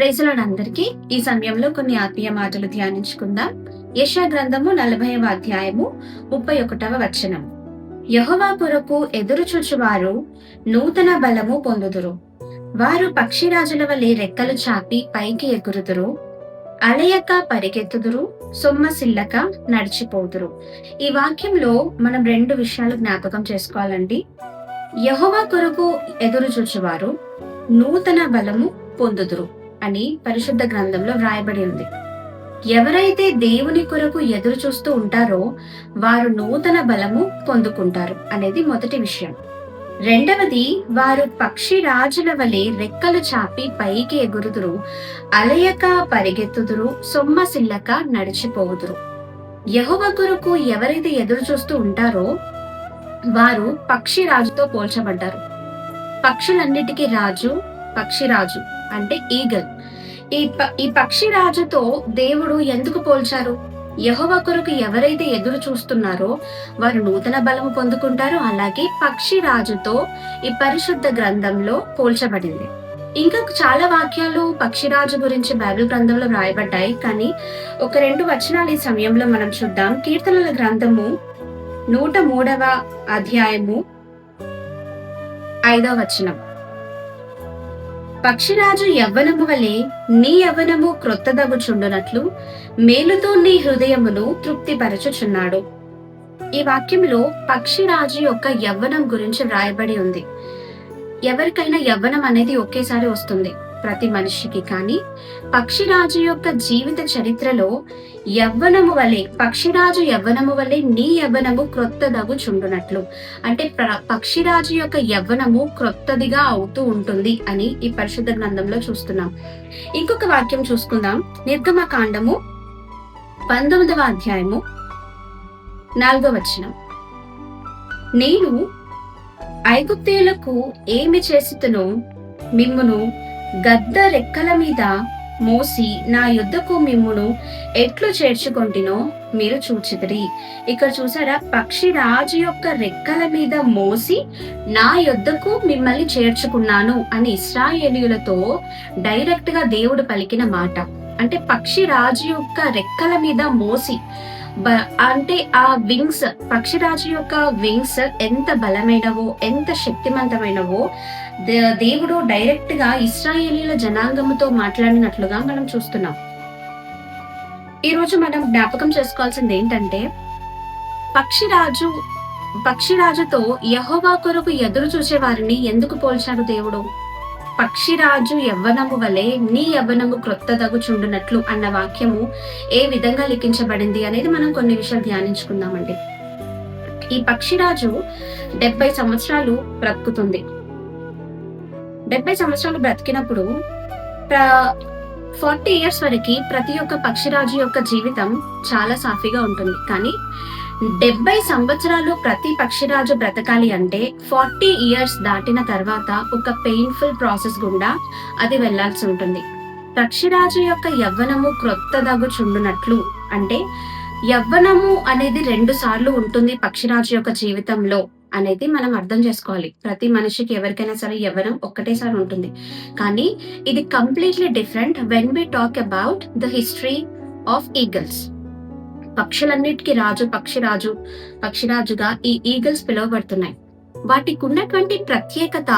ప్రేజలాడందరికీ ఈ సమయంలో కొన్ని ఆత్మీయ మాటలు ధ్యానించుకుందాం. యశా గ్రంథము నలభైవ అధ్యాయము ముప్పై ఒకటవ వచనం. యహోవా కొరకు ఎదురుచూచువారు నూతన బలము పొందుదురు. వారు పక్షిరాజుల వలె రెక్కలు చాపి పైకి ఎగురుదురు. అలయక పరిగెత్తుదురు సొమ్మసిల్లక నడిచిపోదురు. ఈ వాక్యంలో మనం రెండు విషయాలు జ్ఞాపకం చేసుకోవాలండి. యహోవా కొరకు ఎదురు చూచువారు నూతన బలము పొందుదురు. అని పరిశుద్ధ గ్రంథంలో వ్రాయబడి ఉంది. ఎవరైతే దేవుని కొరకు ఎదురు చూస్తూ ఉంటారో వారు నూతన బలము పొందుకుంటారు అనేది మొదటి విషయం. రెండవది వారు పక్షి రాజుల వలె రెక్కలు చాపి పైకి ఎగురుదురు అలయక పరిగెత్తుదురు సొమ్మసిల్లక నడిచిపోవుదురు. యహోవ కొరకు ఎవరైతే ఎదురు చూస్తూ ఉంటారో వారు పక్షి రాజుతో పోల్చబడ్డారు. పక్షులన్నిటికీ రాజు పక్షిరాజు అంటే ఈగల్. ఈ ప- ఈ పక్షిరాజుతో దేవుడు ఎందుకు పోల్చారు? యహోవ కొరకు ఎవరైతే ఎదురు చూస్తున్నారో వారు నూతన బలము పొందుకుంటారో అలాగే పక్షి రాజుతో ఈ పరిశుద్ధ గ్రంథంలో పోల్చబడింది. ఇంకా చాలా వాక్యాలు పక్షిరాజు గురించి బైబిల్ గ్రంథంలో వ్రాయబడ్డాయి కానీ ఒక రెండు వచనాలు ఈ సమయంలో మనం చూద్దాం. కీర్తనల గ్రంథము నూట మూడవ అధ్యాయము ఐదవ వచనం. పక్షిరాజు యవ్వనము వలె నీ యవ్వనము క్రొత్తదగుచుండునట్లు మేలుతో నీ హృదయమును తృప్తిపరచుచున్నాడు. ఈ వాక్యంలో పక్షిరాజు యొక్క యవ్వనం గురించి వ్రాయబడి ఉంది. ఎవరికైనా యవ్వనం అనేది ఒకేసారి వస్తుంది. ప్రతి మనిషికి కానీ. పక్షిరాజు యొక్క జీవిత చరిత్రలో యవ్వనము వలె పక్షిరాజు యవ్వనము వలె నీ యవ్వనము క్రొత్తదగు చుండునట్లు. అంటే పక్షిరాజు యొక్క యవ్వనము క్రొత్తదిగా అవుతూ ఉంటుంది అని ఈ పరిశుద్ధ గ్రంథంలో చూస్తున్నాం. ఇంకొక వాక్యం చూసుకుందాం. నిర్గమ కాండము పంతొమ్మిదవ అధ్యాయము నాలుగవ వచనం. నేను ఐగుప్తీయులకు ఏమి చేసితునో మిమ్మును గద్ద రెక్కల మీద మోసి నా యుద్ధకు మిమ్మును ఎట్లు చేర్చుకొంటినో మీరు చూచిదిరి ఇక్కడ చూసారా? పక్షి రాజు యొక్క రెక్కల మీద మోసి నా యుద్ధకు మిమ్మల్ని చేర్చుకున్నాను అని ఇస్రాయేలీయులతో డైరెక్ట్గా దేవుడు పలికిన మాట. అంటే పక్షి రాజు యొక్క రెక్కల మీద మోసి అంటే ఆ వింగ్స్ పక్షిరాజు యొక్క వింగ్స్ ఎంత బలమైనవో ఎంత శక్తివంతమైనవో దే- దేవుడు డైరెక్ట్గా ఇస్రాయేలీల జనాంగముతో మాట్లాడినట్లుగా మనం చూస్తున్నాం. ఈ రోజు మనం జ్ఞాపకం చేసుకోవాల్సింది ఏంటంటే పక్షిరాజు పక్షిరాజుతో యహోవా కొరకు ఎదురు చూసే వారిని ఎందుకు పోల్చాడు దేవుడు? పక్షిరాజు యవ్వనము వలె నీ యవ్వనము క్రొత్తదగుచుండునట్లు అన్న వాక్యము ఏ విధంగా లిఖించబడింది అనేది మనం కొన్ని విషయాలు ధ్యానించుకుందామండి. ఈ పక్షిరాజు డెబ్బై సంవత్సరాలు బ్రతుకుతుంది. డెబ్బై సంవత్సరాలు బ్రతికినప్పుడు ఫార్టీ ఇయర్స్ వరకు ప్రతి ఒక్క పక్షిరాజు యొక్క జీవితం చాలా సాఫీగా ఉంటుంది. కానీ డెబ్బై సంవత్సరాలు ప్రతి పక్షిరాజు బ్రతకాలి అంటే ఫార్టీ ఇయర్స్ దాటిన తర్వాత ఒక పెయిన్ఫుల్ ప్రాసెస్ గుండా అది వెళ్ళాల్సి ఉంటుంది. పక్షిరాజు యొక్క యవ్వనము క్రొత్తదగు చుండునట్లు అంటే యవ్వనము అనేది రెండు సార్లు ఉంటుంది పక్షిరాజు యొక్క జీవితంలో అనేది మనం అర్థం చేసుకోవాలి. ప్రతి మనిషికి ఎవరికైనా సరే యవ్వనం ఒక్కటేసారి ఉంటుంది. కానీ ఇది completely different when we talk about the history of eagles పక్షులన్నిటికీ రాజు పక్షిరాజు పక్షిరాజుగా ఈ ఈగల్స్ పిలువబడుతున్నాయి. వాటికి ఉన్నటువంటి ప్రత్యేకత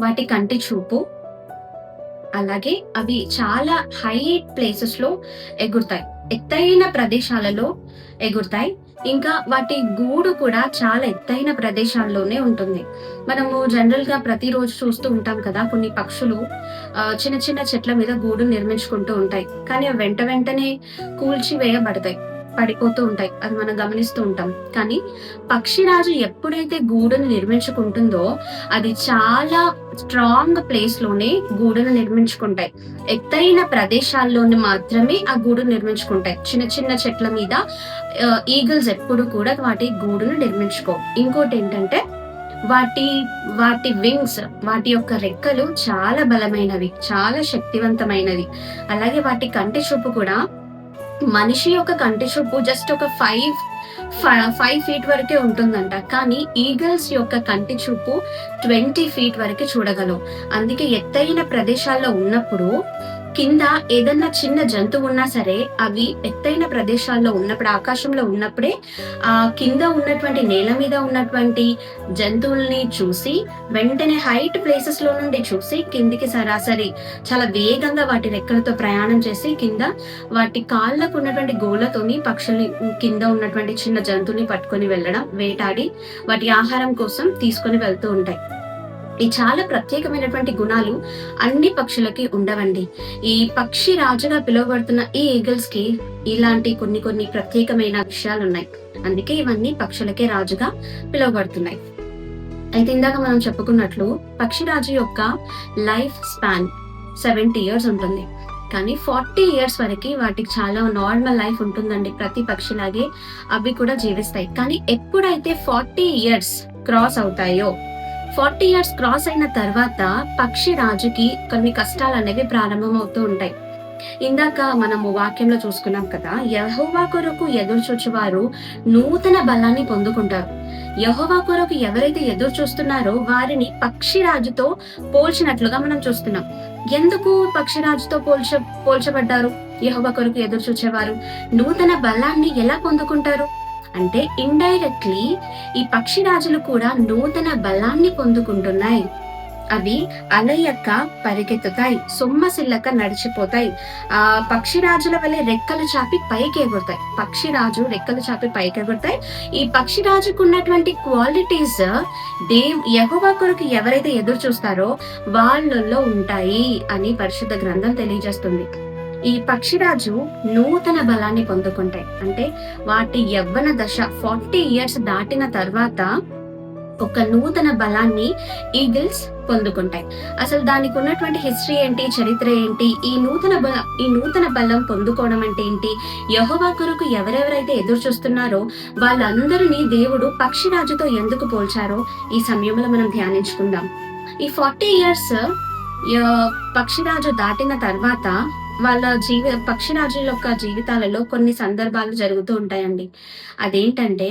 వాటి కంటి చూపు అలాగే అవి చాలా హై ప్లేసెస్లో ఎగురుతాయి. ఎత్తైన ప్రదేశాలలో ఎగురుతాయి. ఇంకా వాటి గూడు కూడా చాలా ఎత్తైన ప్రదేశాల్లోనే ఉంటుంది. మనము జనరల్గా ప్రతిరోజు చూస్తూ ఉంటాం కదా కొన్ని పక్షులు చిన్న చిన్న చెట్ల మీద గూడు నిర్మించుకుంటూ ఉంటాయి. కానీ వెంట వెంటనే కూల్చి వేయబడతాయి పడిపోతూ ఉంటాయి. అది మనం గమనిస్తూ ఉంటాం. కానీ పక్షిరాజు ఎప్పుడైతే గూడును నిర్మించుకుంటుందో అది చాలా స్ట్రాంగ్ ప్లేస్లోనే గూడును నిర్మించుకుంటాయి. ఎత్తైన ప్రదేశాల్లోని మాత్రమే ఆ గూడు నిర్మించుకుంటాయి. చిన్న చిన్న చెట్ల మీద ఈగల్స్ ఎప్పుడు కూడా వాటి గూడును నిర్మించుకో. ఇంకోటి ఏంటంటే వాటి వాటి వింగ్స్ వాటి యొక్క రెక్కలు చాలా బలమైనవి చాలా శక్తివంతమైనవి. అలాగే వాటి కంటి చూపు కూడా మనిషి యొక్క కంటి చూపు జస్ట్ ఒక ఫైవ్ ఫైవ్ ఫీట్ వరకే ఉంటుందంట. కానీ ఈగల్స్ యొక్క కంటి చూపు ట్వంటీ ఫీట్ వరకు చూడగలవు. అందుకే ఎత్తైన ప్రదేశాల్లో ఉన్నప్పుడు కింద ఏదన్నా చిన్న జంతువు ఉన్నా సరే అవి ఎత్తైన ప్రదేశాల్లో ఉన్నప్పుడు ఆకాశంలో ఉన్నప్పుడే ఆ కింద ఉన్నటువంటి నేల మీద ఉన్నటువంటి జంతువుల్ని చూసి వెంటనే హైట్ ప్లేసెస్లో నుండి చూసి కిందికి సరాసరి చాలా వేగంగా వాటి రెక్కలతో ప్రయాణం చేసి కింద వాటి కాళ్ళకు ఉన్నటువంటి గోళ్ళతోని పక్షుల్ని కింద ఉన్నటువంటి చిన్న జంతువుని పట్టుకొని వెళ్ళడం వేటాడి వాటి ఆహారం కోసం తీసుకొని వెళ్తూ ఉంటాయి. ఈ చాలా ప్రత్యేకమైనటువంటి గుణాలు అన్ని పక్షులకి ఉండవండి. ఈ పక్షి రాజుగా పిలువబడుతున్న ఈ ఈగల్స్కి ఇలాంటి కొన్ని కొన్ని ప్రత్యేకమైన విషయాలు ఉన్నాయి అందుకే ఇవన్నీ పక్షులకే రాజుగా పిలువబడుతున్నాయి. అయితే ఇందాక మనం చెప్పుకున్నట్లు పక్షిరాజు యొక్క లైఫ్ స్పాన్ సెవెంటీ ఇయర్స్ ఉంటుంది. కానీ ఫార్టీ ఇయర్స్ వరకు వాటికి చాలా నార్మల్ లైఫ్ ఉంటుందండి. ప్రతి పక్షిలాగే అవి కూడా జీవిస్తాయి. కానీ ఎప్పుడైతే ఫార్టీ ఇయర్స్ క్రాస్ అవుతాయో ఫార్టీ ఇయర్స్ క్రాస్ అయిన తర్వాత పక్షి రాజుకి కొన్ని కష్టాలు అనేవి ప్రారంభమవుతూ ఉంటాయి. ఇందాక మనము వాక్యంలో చూసుకున్నాం కదా యహోవా కొరకు ఎదురు చూచేవారు నూతన బలాన్ని పొందుకుంటారు. యహోవా కొరకు ఎవరైతే ఎదురు చూస్తున్నారో వారిని పక్షిరాజుతో పోల్చినట్లుగా మనం చూస్తున్నాం. ఎందుకు పక్షిరాజుతో పోల్చ పోల్చబడ్డారు? యహోవా కొరకు ఎదురు చూచేవారు నూతన బలాన్ని ఎలా పొందుకుంటారు? అంటే ఇండైరెక్ట్లీ ఈ పక్షిరాజులు కూడా నూతన బలాన్ని పొందుకుంటున్నాయి. అవి అలయక్క పరిగెత్తుతాయి సొమ్మసిల్లక నడిచిపోతాయి. ఆ పక్షిరాజుల వల్ల రెక్కలు చాపి పైకి ఎగురుతాయి పక్షిరాజు రెక్కలు చాపి పైకి ఎగురుతాయి ఈ పక్షిరాజుకు ఉన్నటువంటి క్వాలిటీస్ దేవ్ యహోవా కొరకు ఎవరైతే ఎదురు చూస్తారో వాళ్ళల్లో ఉంటాయి అని పరిశుద్ధ గ్రంథం తెలియజేస్తుంది. ఈ పక్షిరాజు నూతన బలాన్ని పొందుకుంటాయి అంటే వాటి యవ్వన దశ ఫార్టీ ఇయర్స్ దాటిన తర్వాత ఒక నూతన బలాన్ని ఈగిల్స్ పొందుకుంటాయి. అసలు దానికి ఉన్నటువంటి హిస్టరీ ఏంటి చరిత్ర ఏంటి ఈ నూతన బల ఈ నూతన బలం పొందుకోవడం అంటే ఏంటి యహోవా కొరకు ఎవరెవరైతే ఎదురు చూస్తున్నారో వాళ్ళందరినీ దేవుడు పక్షిరాజుతో ఎందుకు పోల్చారో ఈ సమయంలో మనం ధ్యానించుకుందాం. ఈ ఫార్టీ ఇయర్స్ పక్షిరాజు దాటిన తర్వాత వాళ్ళ జీవి పక్షిరాజుల యొక్క జీవితాలలో కొన్ని సందర్భాలు జరుగుతూ ఉంటాయండి. అదేంటంటే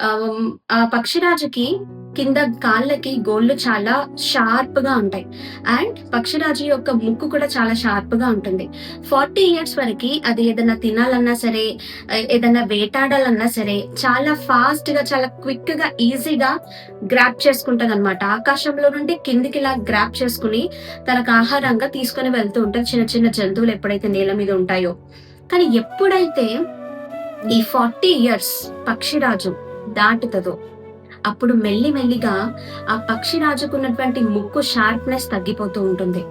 ఆ పక్షిరాజుకి కింద కాళ్ళకి గోళ్ళు చాలా షార్ప్గా ఉంటాయి. అండ్ పక్షిరాజు యొక్క ముక్కు కూడా చాలా షార్ప్గా ఉంటుంది. ఫార్టీ ఇయర్స్ వరకు అది ఏదైనా తినాలన్నా సరే ఏదైనా వేటాడాలన్నా సరే చాలా ఫాస్ట్గా చాలా క్విక్గా ఈజీగా గ్రాప్ చేసుకుంటది అనమాట ఆకాశంలో నుండి కిందికి ఇలా గ్రాప్ చేసుకుని తనకు ఆహారంగా తీసుకుని వెళ్తూ ఉంటారు. చిన్న చిన్న జంతువులు ఎప్పుడైతే నేల మీద ఉంటాయో. కానీ ఎప్పుడైతే ఈ ఫార్టీ ఇయర్స్ పక్షిరాజు దాటుతుందో. అప్పుడు మెల్లి మెల్లిగా ఆ పక్షి రాజుకున్నటువంటి ముక్కు షార్ప్నెస్ తగ్గిపోతూ ఉంటుంది.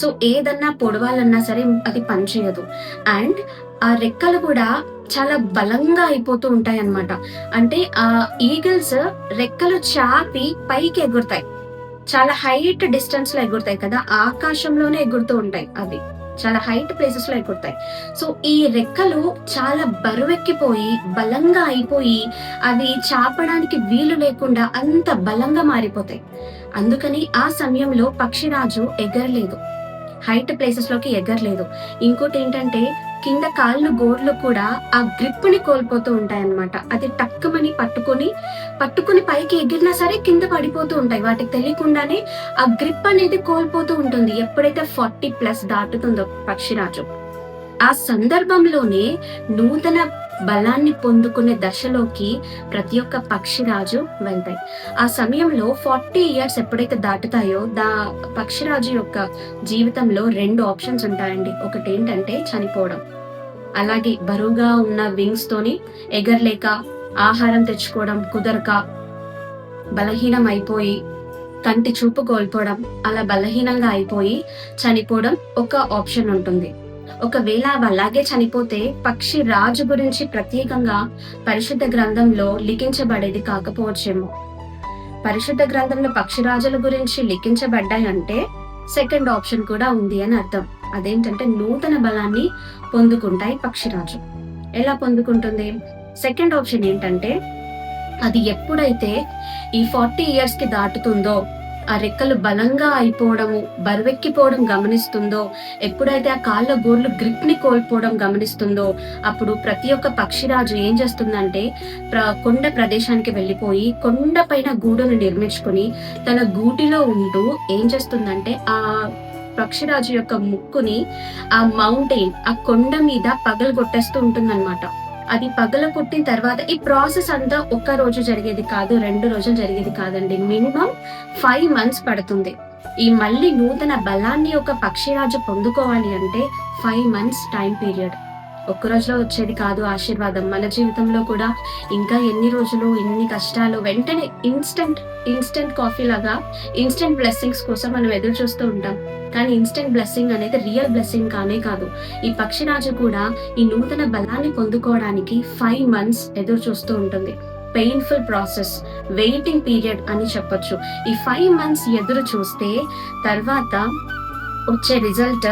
సో ఏదన్నా పొడవాలన్నా సరే అది పనిచేయదు. అండ్ ఆ రెక్కలు కూడా చాలా బలంగా అయిపోతూ ఉంటాయి అన్నమాట అంటే ఆ ఈగల్స్ రెక్కలు చాపి పైకి ఎగురుతాయి. చాలా హైట్ డిస్టెన్స్లో ఎగురుతాయి కదా ఆకాశంలోనే ఎగురుతూ ఉంటాయి అవి. చాలా హైట్ ప్లేసెస్లో సో ఈ రెక్కలు చాలా బరువెక్కిపోయి బలంగా అయిపోయి అవి చాపడానికి వీలు లేకుండా అంత బలంగా మారిపోతాయి. అందుకని ఆ సమయంలో పక్షిరాజు ఎగరలేదు. హైట్ ప్లేసెస్లోకి ఎగరలేదు. ఇంకోటి ఏంటంటే కింద కాళ్ళు గోర్లు కూడా ఆ గ్రిప్పుని కోల్పోతూ ఉంటాయి అనమాట అది టక్కుమని పట్టుకొని పట్టుకుని పైకి ఎగిరినా సరే కింద పడిపోతూ ఉంటాయి. వాటికి తెలియకుండానే ఆ గ్రిప్ అనేది కోల్పోతూ ఉంటుంది. ఎప్పుడైతే ఫార్టీ ప్లస్ దాటుతుందో పక్షిరాజు. ఆ సందర్భంలోనే నూతన బలాన్ని పొందుకునే దశలోకి ప్రతి ఒక్క పక్షిరాజు వెళ్తాయి. ఆ సమయంలో ఫార్టీ ఇయర్స్ ఎప్పుడైతే దాటుతాయో దా పక్షిరాజు యొక్క జీవితంలో రెండు ఆప్షన్స్ ఉంటాయండి. ఒకటి ఏంటంటే చనిపోవడం. అలాగే బరువుగా ఉన్న వింగ్స్ తోని ఎగరలేక ఆహారం తెచ్చుకోవడం కుదరక బలహీనం అయిపోయి కంటి చూపు కోల్పోవడం అలా బలహీనంగా అయిపోయి చనిపోవడం ఒక ఆప్షన్ ఉంటుంది. ఒకవేళ అలాగే చనిపోతే పక్షి రాజు గురించి ప్రత్యేకంగా పరిశుద్ధ గ్రంథంలో లిఖించబడేది కాకపోవచ్చేమో. పరిశుద్ధ గ్రంథంలో పక్షిరాజుల గురించి లిఖించబడ్డాయంటే సెకండ్ ఆప్షన్ కూడా ఉంది అని అర్థం. అదేంటంటే నూతన బలాన్ని పొందుకుంటాయి పక్షిరాజు. ఎలా పొందుకుంటుంది? సెకండ్ ఆప్షన్ ఏంటంటే అది ఎప్పుడైతే ఈ ఫార్టీ ఇయర్స్కి దాటుతుందో ఆ రెక్కలు బలంగా అయిపోవడము బరువెక్కిపోవడం గమనిస్తుందో ఎప్పుడైతే ఆ కాళ్ళ గోర్లు గ్రిప్ని కోల్పోవడం గమనిస్తుందో అప్పుడు ప్రతి ఒక్క పక్షిరాజు ఏం చేస్తుందంటే ప్ర కొండ ప్రదేశానికి వెళ్ళిపోయి కొండ పైన గూడును నిర్మించుకొని తన గూటిలో ఉంటూ ఏం చేస్తుందంటే ఆ పక్షిరాజు యొక్క ముక్కుని ఆ మౌంటైన్ ఆ కొండ మీద పగలు కొట్టేస్తూ ఉంటుందన్నమాట. అది పగల కొట్టిన తర్వాత ఈ ప్రాసెస్ అంతా ఒక్క రోజు జరిగేది కాదు రెండు రోజులు జరిగేది కాదండి. మినిమం ఫైవ్ మంత్స్ పడుతుంది. ఈ మళ్ళీ నూతన బలాన్ని ఒక పక్షిరాజు పొందుకోవాలి అంటే ఫైవ్ మంత్స్ టైం పీరియడ్ ఒక్క రోజులో వచ్చేది కాదు ఆశీర్వాదం. మన జీవితంలో కూడా ఇంకా ఎన్ని రోజులు ఎన్ని కష్టాలు వెంటనే ఇన్స్టెంట్ ఇన్స్టెంట్ కాఫీ లాగా ఇన్స్టెంట్ బ్లెస్సింగ్స్ కోసం మనం ఎదురు చూస్తూ ఉంటాం. కానీ ఇన్స్టెంట్ బ్లెస్సింగ్ అనేది రియల్ బ్లెస్సింగ్ కానే కాదు. ఈ పక్షిరాజు కూడా ఈ నూతన బలాన్ని పొందుకోవడానికి ఫైవ్ మంత్స్ ఎదురు చూస్తూ ఉంటుంది. పెయిన్ఫుల్ ప్రాసెస్ వెయిటింగ్ పీరియడ్ అని చెప్పొచ్చు. ఈ ఫైవ్ మంత్స్ ఎదురు చూస్తే తర్వాత వచ్చే రిజల్ట్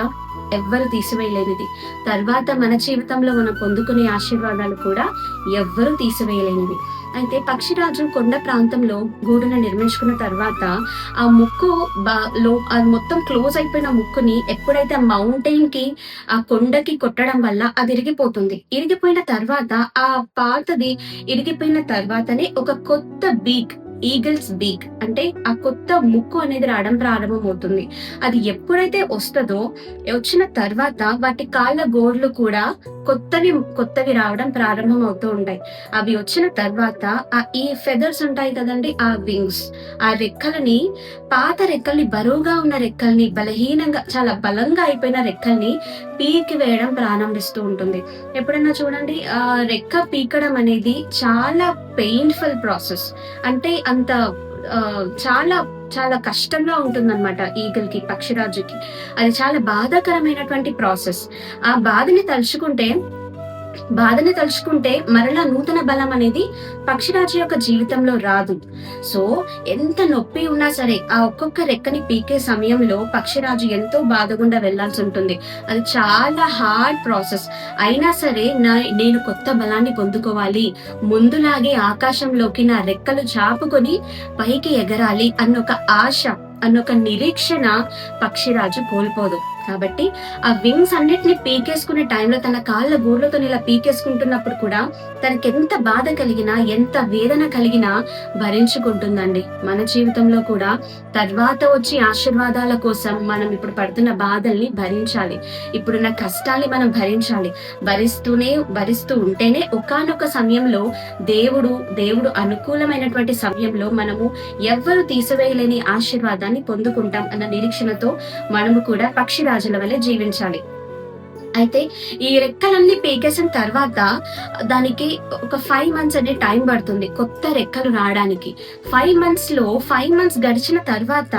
ఎవ్వరు తీసివేయలేనిది. తర్వాత మన జీవితంలో మనం పొందుకునే ఆశీర్వాదాలు కూడా ఎవ్వరు తీసివేయలేనివి. అయితే పక్షిరాజు కొండ ప్రాంతంలో గూడును నిర్మించుకున్న తర్వాత ఆ ముక్కు బా- లో అది మొత్తం క్లోజ్ అయిపోయిన ముక్కుని ఎప్పుడైతే ఆ మౌంటైన్కి ఆ కొండకి కొట్టడం వల్ల అది ఇరిగిపోతుంది. ఇరిగిపోయిన తర్వాత ఆ పాతది ఇరిగిపోయిన తర్వాతనే ఒక కొత్త బీక్ ఈగల్స్ బీక్ అంటే ఆ కొత్త ముక్కు అనేది రావడం ప్రారంభమవుతుంది. అది ఎప్పుడైతే వస్తుందో వచ్చిన తర్వాత వాటి కాళ్ళ గోర్లు కూడా కొత్తవి కొత్తవి రావడం ప్రారంభం అవుతూ ఉంటాయి. అవి వచ్చిన తర్వాత ఆ ఈ ఫెదర్స్ ఉంటాయి కదండి ఆ వింగ్స్. ఆ రెక్కలని పాత రెక్కల్ని బరువుగా ఉన్న రెక్కల్ని బలహీనంగా చాలా బలంగా అయిపోయిన రెక్కల్ని పీకి వేయడం ప్రారంభిస్తూ ఉంటుంది. ఎప్పుడన్నా చూడండి ఆ రెక్క పీకడం అనేది చాలా పెయిన్ఫుల్ ప్రాసెస్ అంటే అంత చాలా చాలా కష్టంగా ఉంటుందన్నమాట ఈగల్కి పక్షిరాజుకి. అది చాలా బాధాకరమైనటువంటి ప్రాసెస్. ఆ బాధని తలుచుకుంటే బాధని తలుచుకుంటే మరలా నూతన బలం అనేది పక్షిరాజు యొక్క జీవితంలో రాదు. సో ఎంత నొప్పి ఉన్నా సరే ఆ ఒక్కొక్క రెక్కని పీకే సమయంలో పక్షిరాజు ఎంతో బాధగుండా వెళ్ళాల్సి ఉంటుంది. అది చాలా హార్డ్ ప్రాసెస్ అయినా సరే నా నేను కొత్త బలాన్ని పొందుకోవాలి. ముందులాగే ఆకాశంలోకి నా రెక్కలు చాపుకొని పైకి ఎగరాలి అన్నొక ఆశ అన్నొక నిరీక్షణ పక్షిరాజు కోల్పోదు. కాబట్టి ఆ వింగ్స్ అన్నిటిని పీకేసుకునే టైంలో తన కాళ్ళ గూళ్ళతో ఇలా పీకేసుకుంటున్నప్పుడు కూడా తనకి ఎంత బాధ కలిగినా ఎంత వేదన కలిగినా భరించుకుంటుందండి. మన జీవితంలో కూడా తర్వాత వచ్చి ఆశీర్వాదాల కోసం మనం ఇప్పుడు పడుతున్న బాధల్ని భరించాలి. ఇప్పుడున్న కష్టాల్ని మనం భరించాలి. భరిస్తూనే భరిస్తూ ఉంటేనే ఒకానొక సమయంలో దేవుడు దేవుడు అనుకూలమైనటువంటి సమయంలో మనము ఎవ్వరు తీసివేయలేని ఆశీర్వాదాన్ని పొందుకుంటాం అన్న నిరీక్షణతో మనము కూడా రాజుల వలె జీవించాలి. అయితే ఈ రెక్కలన్నీ పీకేసిన తర్వాత దానికి ఒక ఫైవ్ మంత్స్ అనే టైం పడుతుంది కొత్త రెక్కలు రావడానికి. ఫైవ్ మంత్స్లో ఫైవ్ మంత్స్ గడిచిన తర్వాత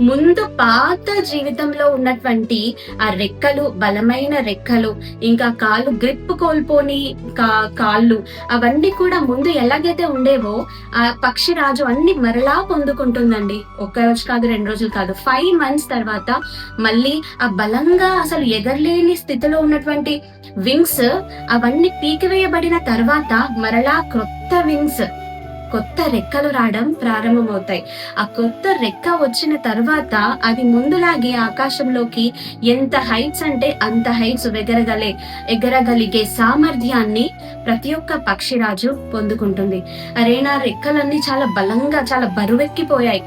ముందు పాత జీవితంలో ఉన్నటువంటి ఆ రెక్కలు బలమైన రెక్కలు ఇంకా కాళ్ళు గ్రిప్ కోల్పోని కా- కాళ్ళు అవన్నీ కూడా ముందు ఎలాగైతే ఉండేవో ఆ పక్షిరాజు అన్ని మరలా పొందుకుంటుందండి. ఒక్క రోజు కాదు రెండు రోజులు కాదు. ఫైవ్ మంత్స్ తర్వాత మళ్ళీ ఆ బలంగా అసలు ఎగరలేని స్థితిలో ఉన్నటువంటి వింగ్స్ అవన్నీ పీకివేయబడిన తర్వాత మరలా కొత్త వింగ్స్ కొత్త రెక్కలు రావడం ప్రారంభమవుతాయి. ఆ కొత్త రెక్క వచ్చిన తర్వాత అది ముందులాగే ఆకాశంలోకి ఎంత హైట్స్ అంటే అంత హైట్స్ ఎగరగలే ఎగరగలిగే సామర్థ్యాన్ని ప్రతి ఒక్క పక్షిరాజు పొందుకుంటుంది. అరే నా రెక్కలన్నీ చాలా బలంగా చాలా బరువెక్కిపోయాయి.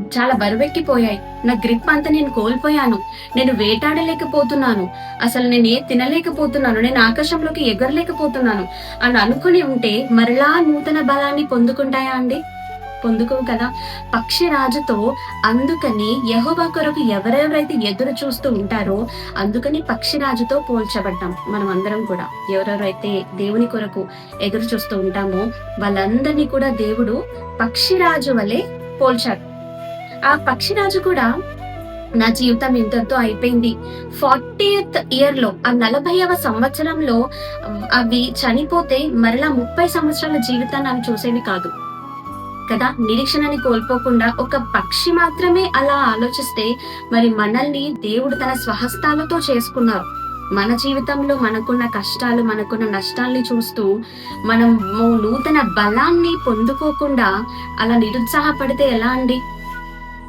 చాలా బరువెక్కిపోయాయి. నా గ్రిప్ అంతా నేను కోల్పోయాను. నేను వేటాడలేకపోతున్నాను. అసలు నేను ఏ తినలేకపోతున్నాను. నేను ఆకాశంలోకి ఎగరలేకపోతున్నాను. అని అనుకుని ఉంటే మరలా నూతన బలాన్ని పొందుకుంటాయా అండి? పొందుకోవు కదా. పక్షిరాజుతో అందుకని యహోవా కొరకు ఎవరెవరైతే ఎదురు చూస్తూ ఉంటారో అందుకని పక్షిరాజుతో పోల్చబడ్డాం మనం అందరం కూడా. ఎవరెవరైతే దేవుని కొరకు ఎదురు చూస్తూ ఉంటామో వాళ్ళందరినీ కూడా దేవుడు పక్షిరాజు వలె పోల్చాడు. ఆ పక్షిరాజు కూడా నా జీవితం ఇంతతో అయిపోయింది. ఫార్టీయత్ ఇయర్లో ఆ నలభైవ సంవత్సరంలో అవి చనిపోతే మరలా ముప్పై సంవత్సరాల జీవితాన్ని అవి చూసేవి కాదు. కదా? నిరీక్షణని కోల్పోకుండా ఒక పక్షి మాత్రమే అలా ఆలోచిస్తే మరి మనల్ని దేవుడు తన స్వహస్తాలతో చేసుకున్నారు. మన జీవితంలో మనకున్న కష్టాలు మనకున్న నష్టాల్ని చూస్తూ మనం నూతన బలాన్ని పొందుకోకుండా అలా నిరుత్సాహపడితే ఎలా అండి?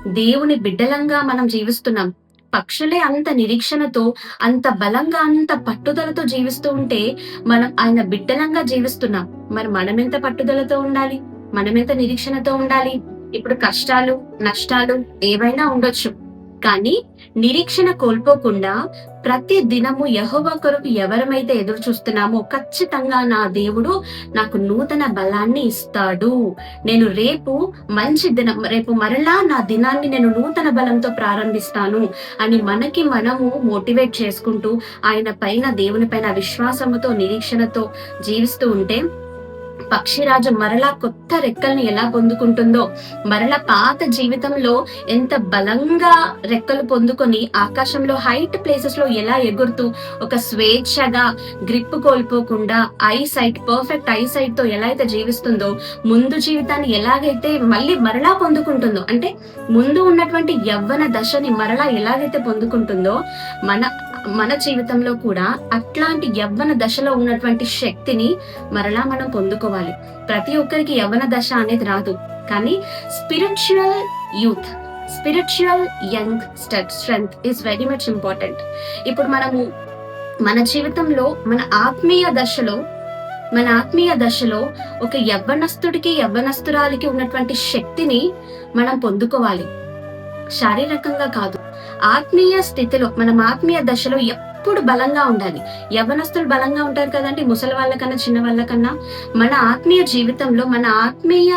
దేవుని బిడ్డలంగా మనం జీవిస్తున్నాం. పక్షులే అంత నిరీక్షణతో అంత బలంగా అంత పట్టుదలతో జీవిస్తూ ఉంటే మనం ఆయన బిడ్డలంగా జీవిస్తున్నాం. మరి మనం ఎంత పట్టుదలతో ఉండాలి? మనం ఎంత నిరీక్షణతో ఉండాలి? ఇప్పుడు కష్టాలు నష్టాలు ఏవైనా ఉండొచ్చు. కానీ నిరీక్షణ కోల్పోకుండా ప్రతి దినము యహోవ కొరకు ఎవరమైతే ఎదురు చూస్తున్నామో ఖచ్చితంగా నా దేవుడు నాకు నూతన బలాన్ని ఇస్తాడు. నేను రేపు మంచి దినం రేపు మరలా నా దినాన్ని నేను నూతన బలంతో ప్రారంభిస్తాను అని మనకి మనము మోటివేట్ చేసుకుంటూ ఆయన పైన దేవుని పైన విశ్వాసముతో నిరీక్షణతో జీవిస్తూ ఉంటే పక్షిరాజు మరలా కొత్త రెక్కల్ని ఎలా పొందుకుంటుందో మరలా పాత జీవితంలో ఎంత బలంగా రెక్కలు పొందుకొని ఆకాశంలో హైట్ ప్లేసెస్లో ఎలా ఎగురుతూ ఒక స్వేచ్ఛగా గ్రిప్ కోల్పోకుండా ఐ సైట్ పర్ఫెక్ట్ ఐ సైట్తో ఎలా అయితే జీవిస్తుందో ముందు జీవితాన్ని ఎలాగైతే మళ్ళీ మరలా పొందుకుంటుందో అంటే ముందు ఉన్నటువంటి యవ్వన దశని మరలా ఎలాగైతే పొందుకుంటుందో మన మన జీవితంలో కూడా అట్లాంటి యవ్వన దశలో ఉన్నటువంటి శక్తిని మరలా మనం పొందుకోవాలి. ప్రతి ఒక్కరికి యవ్వన దశ అనేది రాదు. కానీ spiritual youth spiritual young strength is very much important ఇప్పుడు మనము మన జీవితంలో మన ఆత్మీయ దశలో మన ఆత్మీయ దశలో ఒక యవ్వనస్తుడికి యవ్వనస్తురాలికి ఉన్నటువంటి శక్తిని మనం పొందుకోవాలి. శారీరకంగా కాదు. ఆత్మీయ స్థితిలో మనం ఆత్మీయ దశలో ఎప్పుడు బలంగా ఉండాలి. యవనస్తులు బలంగా ఉంటారు కదండి ముసలి వాళ్ళకన్నా చిన్న వాళ్ళకన్నా. మన ఆత్మీయ జీవితంలో మన ఆత్మీయ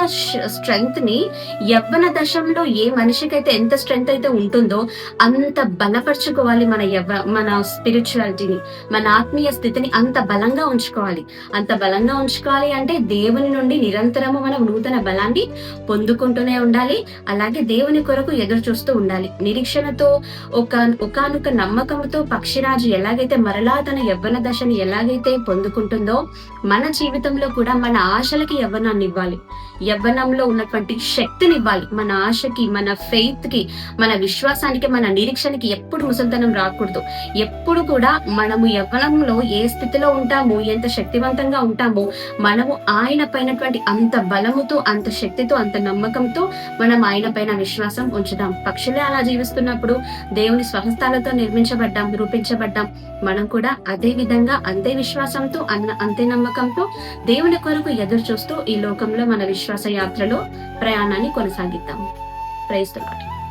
స్ట్రెంగ్త్ని యవ్వన దశంలో ఏ మనిషికైతే ఎంత స్ట్రెంగ్త్ అయితే ఉంటుందో అంత బలపరుచుకోవాలి మన యవ్వ మన స్పిరిచువాలిటీని మన ఆత్మీయ స్థితిని అంత బలంగా ఉంచుకోవాలి. అంత బలంగా ఉంచుకోవాలి అంటే దేవుని నుండి నిరంతరము మనం నూతన బలాన్ని పొందుకుంటూనే ఉండాలి. అలాగే దేవుని కొరకు ఎదురు చూస్తూ ఉండాలి. నిరీక్షణతో ఒక ఒకనొక నమ్మకంతో పక్షిరాజు ఎలాగైతే మరలా తన యవ్వన దశని ఎలాగైతే పొందుకుంటుందో మన జీవితంలో కూడా మన ఆశలకి యవ్వనాన్ని ఇవ్వాలి. యవ్వనంలో ఉన్నటువంటి శక్తిని ఇవ్వాలి. మన ఆశకి మన ఫెయిత్కి మన విశ్వాసానికి మన నిరీక్షణకి ఎప్పుడు ముసల్తనం రాకూడదు. ఎప్పుడు కూడా మనము యవ్వనంలో ఏ స్థితిలో ఉంటామో ఎంత శక్తివంతంగా ఉంటామో మనము ఆయన పైనటువంటి అంత బలముతో అంత శక్తితో అంత నమ్మకంతో మనం ఆయన పైన విశ్వాసం ఉంచుదాం. పక్షులే అలా జీవిస్తున్నప్పుడు దేవుని స్వహస్తాలతో నిర్మించబడ్డాం రూపించబడ్డాం మనం కూడా అదే విధంగా అంతే విశ్వాసంతో అన్న అంతే నమ్మకంతో దేవుని కొరకు ఎదురు చూస్తూ ఈ లోకంలో మన విశ్వాస యాత్రలో ప్రయాణాన్ని కొనసాగిద్దాం. ప్రైస్